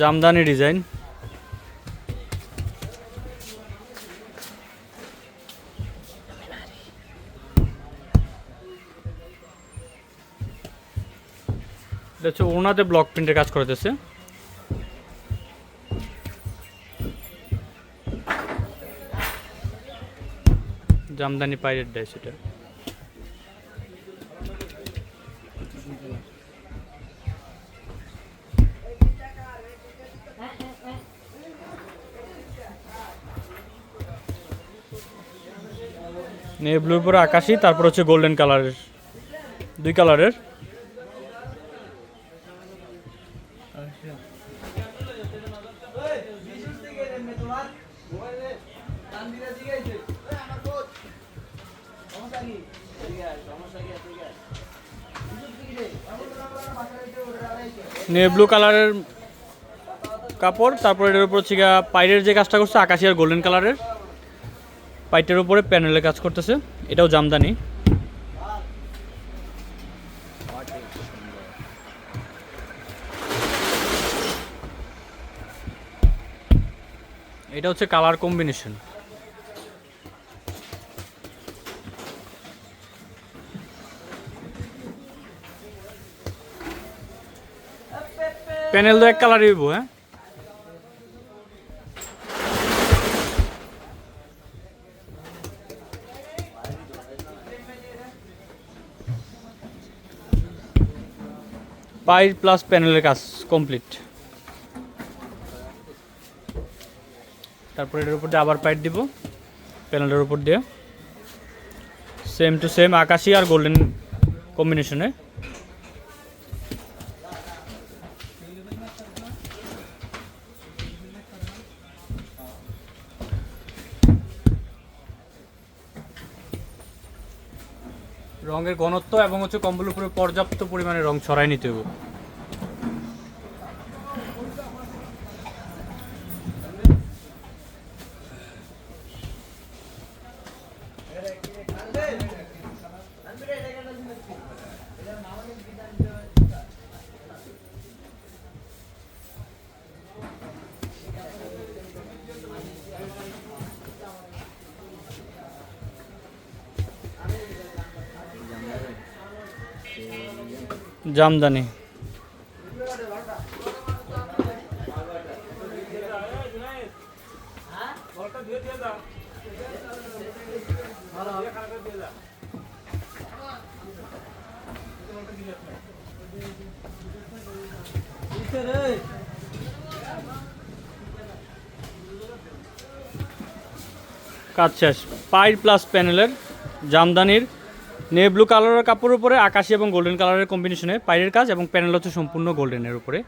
Jamdani design. ওনাতে block প্রিন্টের কাজ করতেছে জামদানি পাইরেট দেয় এটা নেভি ব্লুর পরে আকাশি, তারপর হচ্ছে গোল্ডেন কালারের দুই কালারের নেভি ব্লু কালারের কাপড়, তারপর এটার উপর হচ্ছে পাইরের যে কাজটা করছে, আকাশি আর গোল্ডেন কালারের পাইটের উপরে প্যানেলে কাজ করতেছে। এটাও জামদানি। এটা হচ্ছে কালার কম্বিনেশন। প্যানেল তো এক কালারই হ্যাঁ? পাই প্লাস প্যানেলের কাজ কমপ্লিট। তারপর এটার উপর দিয়ে আবার পাইট দিব, প্যানেলের উপর দিয়ে। সেম টু সেম আকাশি আর গোল্ডেন কম্বিনেশনে রঙের ঘনত্ব এবং হচ্ছে কম্বলের উপরে পর্যাপ্ত পরিমাণে রং ছড়াই নিতে হবে। জামদানি। কাজ শেষ। পাই প্লাস প্যানেলের জামদানির নেভি ব্লু কালারের কাপড়ের উপরে, আকাশি এবং গোল্ডেন কালারের কম্বিনেশনে পাইরের কাজ এবং প্যানেল হচ্ছে সম্পূর্ণ গোল্ডেনের উপরে।